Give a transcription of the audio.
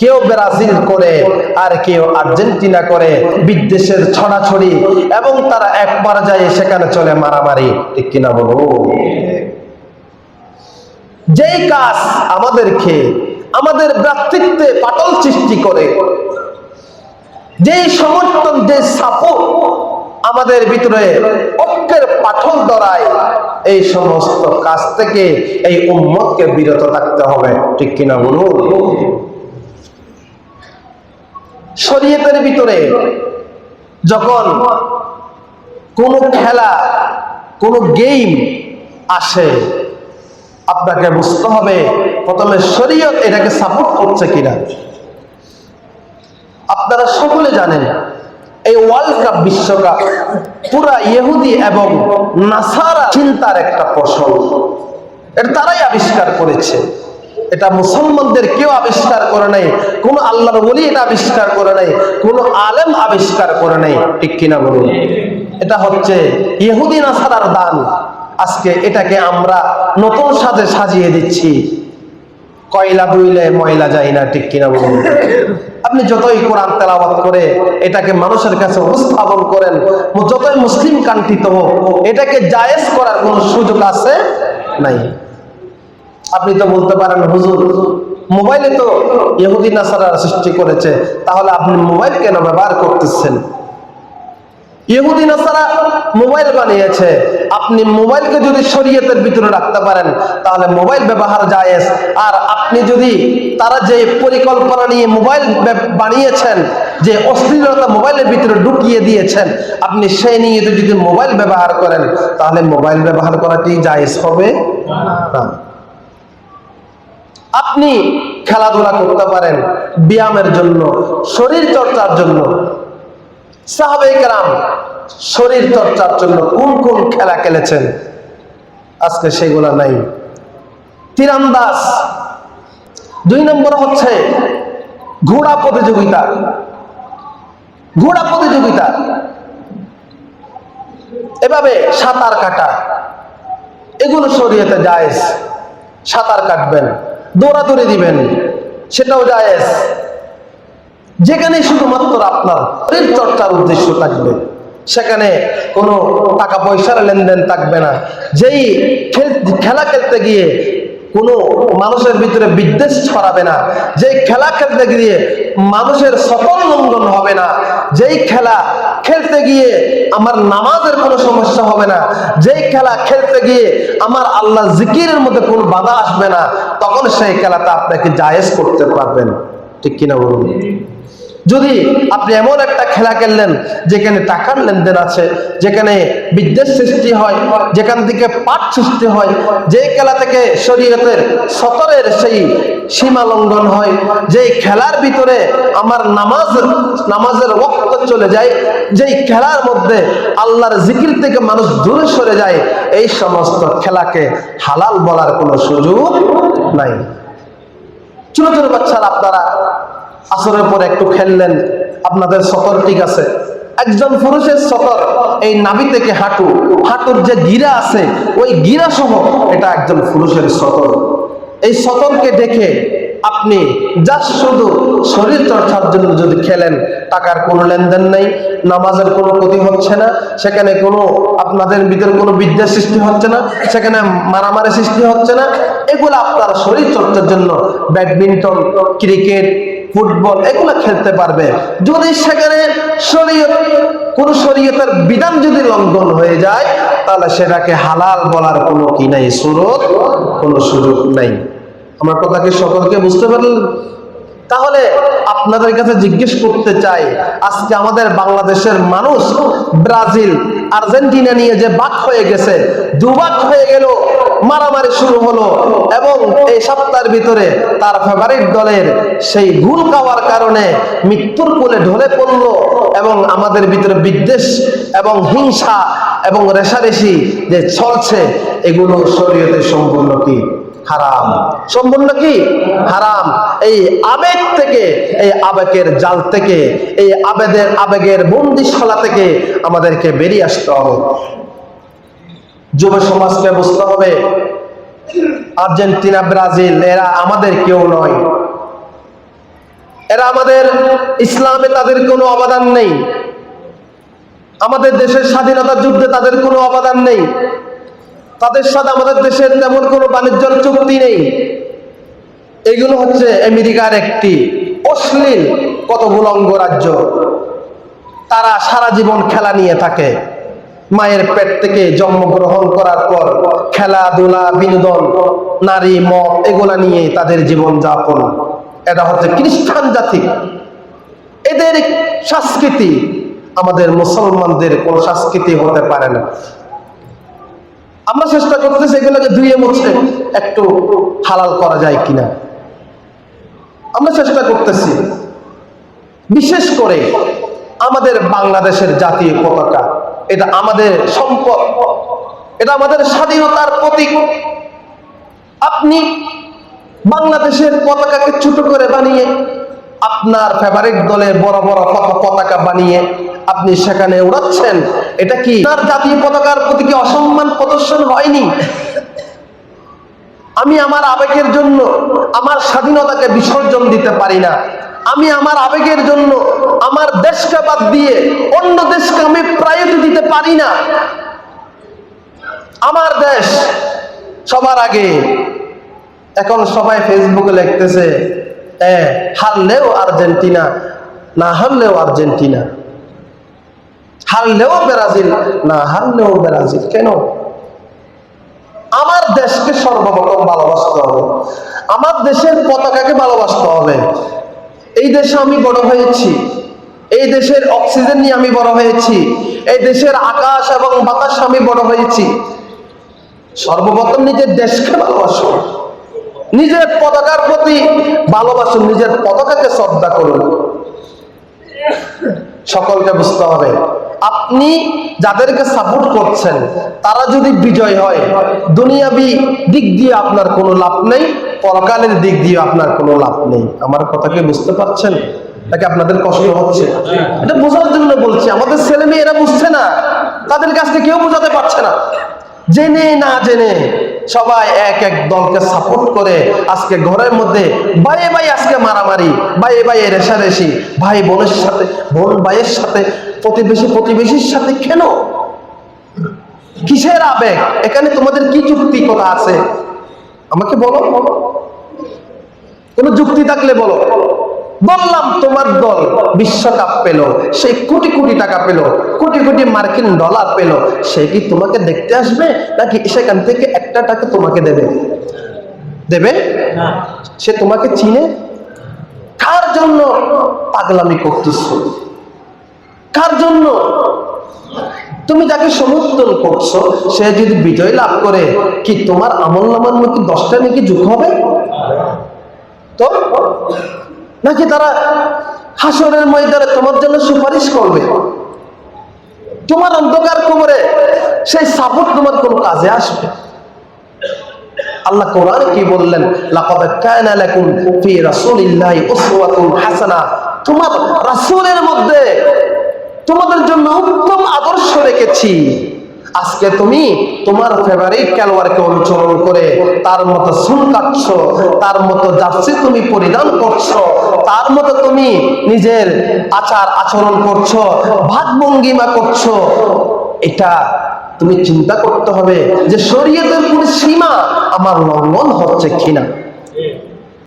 কেউ ব্রাজিল করে আর কেউ আর্জেন্টিনা করে বিদ্বেষের ছড়াছড়ি এবং তারা এক পর্যায়ে সেখানে চলে মারামারি। ঠিক কিনা বলো? যেই কাজ আমাদেরকে, আমাদের ভ্রাতৃত্বে পাটল সৃষ্টি করে, যেই সমর্থন যে সাপোর্ট আমাদের ভিতরে ঐক্যের পাঠল ধরায়, এই সমস্ত কাজ থেকে এই উম্মতকে বিরত থাকতে হবে। ঠিক কিনা বলুন শরীয়তের ভিতরে যখন কোন খেলা, কোন গেম আসে, আপনাকে বুঝতে হবে প্রথমে শরীয়ত এটাকে সাপোর্ট করছে কিনা। আপনারা সকলে জানেন, এই ওয়ার্ল্ড কাপ বিশ্বকাপ পুরা ইহুদি এবং নাসারা চিন্তার একটা ফসল। এটা তারাই আবিষ্কার করেছে। এটা মুসলমানদের কেউ আবিষ্কার করে নাই, কোন আল্লাহর বলি এটা আবিষ্কার করে নাই, কোন আলেম আবিষ্কার করে নাই। ঠিক কিনা বলুন? এটা হচ্ছে ইহুদি নাসারার দান। আজকে এটাকে আমরা নতুন সাজে সাজিয়ে দিচ্ছি। কয়লা দুইলে ময়লা যায় না, ঠিক কিনা বলুন? আপনি যতই কোরআন তেলাওয়াত করে এটাকে মানুষের কাছে উপস্থাপন করেন, যতই মুসলিম কান্ট্রিত হোক, এটাকে জায়েজ করার কোন সুযোগ আছে? নাই। আপনি তো বলতে পারেন, হুজুর, মোবাইলে তো ইহুদি নাসারা সৃষ্টি করেছে, তাহলে আপনি মোবাইল কেন ব্যবহার করতেছেন? ইহুদি নাসারা মোবাইল বানিয়েছে। আপনি মোবাইলকে যদি শরীয়তের ভিতরে রাখতে পারেন, তাহলে মোবাইল ব্যবহার জায়েজ। আর আপনি যদি তারা যে পরিকল্পনা নিয়ে মোবাইল বানিয়েছেন, যে অশ্লীলতা মোবাইলের ভিতরে ঢুকিয়ে দিয়েছেন, আপনি সেই নিয়ে যদি মোবাইল ব্যবহার করেন, তাহলে মোবাইল ব্যবহার করাটি জায়েজ হবে না। আপনি খেলাধুলা করতে পারেন, ব্যায়ামের জন্য, শরীর চর্চার জন্য। সাহাবেকরাম শরীর চর্চার জন্য কোন কোন খেলা খেলেছেন? আজকে সেগুলা নাই। তীরান্দাজ দুই নম্বর হচ্ছে ঘোড়া প্রতিযোগিতা। ঘোড়া প্রতিযোগিতা। এভাবে সাঁতার কাটা। এগুলো শরীয়তে জায়েজ। সাঁতার কাটবেন। দৌড়াদৌড়ি দিবেন, সেটাও জায়েজ। যেখানে শুধুমাত্র আপনার শরীর চর্চার উদ্দেশ্য থাকবে, সেখানে কোনো টাকা পয়সার লেনদেন থাকবে না। যেই খেলা খেলতে গিয়ে কোনো মানুষের ভিতরে বিদ্বেষ ছড়াবে না, যেই খেলা খেলতে গিয়ে মানুষের সকল লঙ্ঘন হবে না, যেই খেলা খেলতে গিয়ে আমার নামাজের কোনো সমস্যা হবে না। যেই খেলা খেলতে গিয়ে আমার আল্লাহ জিকিরের মধ্যে কোনো বাধা আসবে না, তখন সেই খেলাটা আপনাকে জায়েজ করতে পারবেন। ঠিক কিনা বলুন? যদি আপনি এমন একটা খেলা খেললেন, যেখানে টাকার লেনদেন আছে, যেখানে বিদ্বেষ সৃষ্টি হয়, যেখান থেকে পাঠ সৃষ্টি হয়, যে খেলা থেকে শরীয়তের সতরের সেই সীমা লঙ্ঘন হয়, যেই খেলার ভিতরে আমার নামাজ, নামাজের রক্ত চলে যায়, যেই খেলার মধ্যে আল্লাহর জিকির থেকে মানুষ দূরে সরে যায়, এই সমস্ত খেলাকে হালাল বলার কোনো সুযোগ নাই। ছোট ছোট বাচ্চারা আপনারা আসরের পর একটু খেললেন, আপনাদের সতর ঠিক আছে। একজন পুরুষের সতর, এই নাভি থেকে হাঁটু, হাঁটুর যে গিরা আছে, ওই গিরা সহ এটা একজন পুরুষের সতর। এই সতরকে দেখে আপনি জাস্ট শুধু শরীর চর্চার জন্য যদি খেলেন, টাকার কোনো লেনদেন নেই, নামাজের কোনো ক্ষতি হচ্ছে না, সেখানে কোনো আপনাদের ভিতরে কোনো বিদ্যা সৃষ্টি হচ্ছে না, সেখানে মারামারি সৃষ্টি হচ্ছে না, এগুলো আপনার শরীর চর্চার জন্য ব্যাডমিন্টন, ক্রিকেট ফুটবল, এগুলো খেলতে পারবে। যদি সেখানে শরীয়ত, কোন শরীয়তের বিধান যদি লঙ্ঘন হয়ে যায়, তাহলে সেটাকে হালাল বলার কোনো কি নাই, সুরত কোনো সুযোগ নাই। আমার কথা কি সকলকে বুঝতে পারলেন? তাহলে আপনাদের কাছে জিজ্ঞেস করতে চাই, আজকে আমাদের বাংলাদেশের মানুষ ব্রাজিল, আর্জেন্টিনা নিয়ে যে বাক হয়ে গেছে, দুবাক হয়ে গেল, মারামারি শুরু হলো এবং এই সপ্তাহের ভিতরে তার ফেভারিট দলের সেই ভুল খাওয়ার কারণে মৃত্যুর কোলে ঢলে পড়ল এবং আমাদের ভিতরে বিদ্বেষ এবং হিংসা এবং রেশারেশি যে চলছে, এগুলো শরীয়তে সম্পূর্ণ কি? হারাম। সম্পূর্ণ কি? হারাম। এই আবেগ থেকে, এই আবেগের জাল থেকে, এই আবেগের আবেগের বন্দিশালা থেকে আমাদেরকে বেরিয়ে আসতে হবে। যুব সমাজকে বুঝতে হবে, আর্জেন্টিনা, ব্রাজিল, এরা আমাদের কেউ নয়। এরা আমাদের ইসলামে তাদের কোনো অবদান নেই। আমাদের দেশের স্বাধীনতা যুদ্ধে তাদের কোনো অবদান নেই। তাদের সাথে আমাদের দেশের তেমন কোনো বাণিজ্য চুক্তি নেই। এগুলো হচ্ছে আমেরিকার একটি অশ্লীল কতগুলো অঙ্গরাজ্য তারা সারা জীবন খেলা নিয়ে থাকে। মায়ের পেট থেকে জন্মগ্রহণ করার পর খেলাধুলা, বিনোদন, নারী মদ এগুলা নিয়ে তাদের জীবন যাপন এটা হচ্ছে খ্রিস্টান জাতি। এদের সংস্কৃতি, আমাদের মুসলমানদের কোন সংস্কৃতি হতে পারে না। আমরা চেষ্টা করতেছি এগুলোকে ধুয়ে মুছে একটু হালাল করা যায় কিনা। আমরা চেষ্টা করতেছি। বিশেষ করে আমাদের বাংলাদেশের জাতীয় পতাকা, এটা আমাদের সম্পদ, এটা আমাদের স্বাধীনতার প্রতীক। আপনি বাংলাদেশের পতাকাকে ছোট করে বানিয়ে, আপনার ফেভারিট দলের বড় বড় পতাকা বানিয়ে আপনি সেখানে উড়াচ্ছেন, এটা কি? তার জাতীয় পতাকার প্রতি কি অসম্মান প্রদর্শন হয়নি? আমি আমার আবেগের জন্য, আমার স্বাধীনতাকে বিসর্জন দিতে পারি না। আমি আমার আবেগের জন্য, আমার দেশকে বাদ দিয়ে অন্য দেশকে আমি প্রায়োরিটি দিতে পারি না। আমার দেশ সবার আগে, এখন সবাই ফেসবুকে লিখতেছে হারলেও আর্জেন্টিনা, না হারলেও আর্জেন্টিনা। হারলেও ব্রাজিল, না হারলেও ব্রাজিল, কেন? আমার দেশকে সর্বপ্রথম ভালোবাসতে হবে। আমার দেশের পতাকাকে ভালোবাসতে হবে। এই দেশে আমি বড় হয়েছি। এই দেশের অক্সিজেন নিয়ে আমি বড় হয়েছি। এই দেশের আকাশ এবং বাতাস আমি বড় হয়েছি। সর্বপ্রথম নিজের দেশকে ভালোবাসুন। নিজের পতাকার প্রতি ভালোবাসুন। নিজের পতাকাকে শ্রদ্ধা করুন। সকলকে বুঝতে হবে। আপনি যাদেরকে সাপোর্ট করছেন, তারা যদি বিজয় হয়, দুনিয়াবি দিক দিয়ে আপনার কোনো লাভ নেই, পরকালের দিক দিয়ে আপনার কোনো লাভ নেই। আমার কথাকে বুঝতে পারছেন? নাকি আপনাদের কষ্ট হচ্ছে? এটা বোঝার জন্য বলছি, আমাদের ছেলে মেয়েরা বুঝছে না, তাদের কাছে কেউ বোঝাতে পারছে না। জেনে না জেনে সবাই এক এক দলকে সাপোর্ট করে আজকে ঘরের মধ্যে বাইয়ে ভাই আজকে মারামারি বাইয়ে বাইয়ে রেশারেশি, ভাই বোনের সাথে, বোন ভাইয়ের সাথে, প্রতিবেশী প্রতিবেশীর সাথে কেন? কিসের আবেগ? এখানে তোমাদের কি যুক্তি কথা আছে? আমাকে বলো। কোনো যুক্তি থাকলে বলো। বললাম তোমার দল বিশ্বকাপ পেল সেই কোটি কোটি টাকা পেল কোটি কোটি মার্কিন ডলার পেল সে কি তোমাকে দেখতে আসবে নাকি সেখান থেকে একটা টাকা তোমাকে দেবে? দেবে? সে তোমাকে চিনে? কার জন্য পাগলামি করতেছ? কার জন্য? তুমি যাকে সমর্থন করছ সে যদি বিজয় লাভ করে কি তোমার আমল নামার মধ্যে দশটা নাকি যুগ হবে? তো? নাকি তারা হাসরের ময়দানে তোমার জন্য সুপারিশ করবে? তোমার অন্ধকার কবরে সেই সাপোর্ট তোমার কোন কাজে আসবে? আল্লাহ কোরআন কি বললেন? তোমার রাসূলের মধ্যে তোমাদের জন্য উত্তম আদর্শ রেখেছি। আজকে তুমি তোমার ফেভারিট খেলোয়াড়কে অনুসরণ করে তার মতো সুন কাটছ তার মতো জার্সি তুমি পরিধান করছ, তার মতো তুমি নিজের আচার আচরণ করছ ভাগ ভঙ্গিমা করছ, এটা তুমি চিন্তা করতে হবে যে শরীয়তের কোন সীমা আমার লঙ্ঘন হচ্ছে কিনা।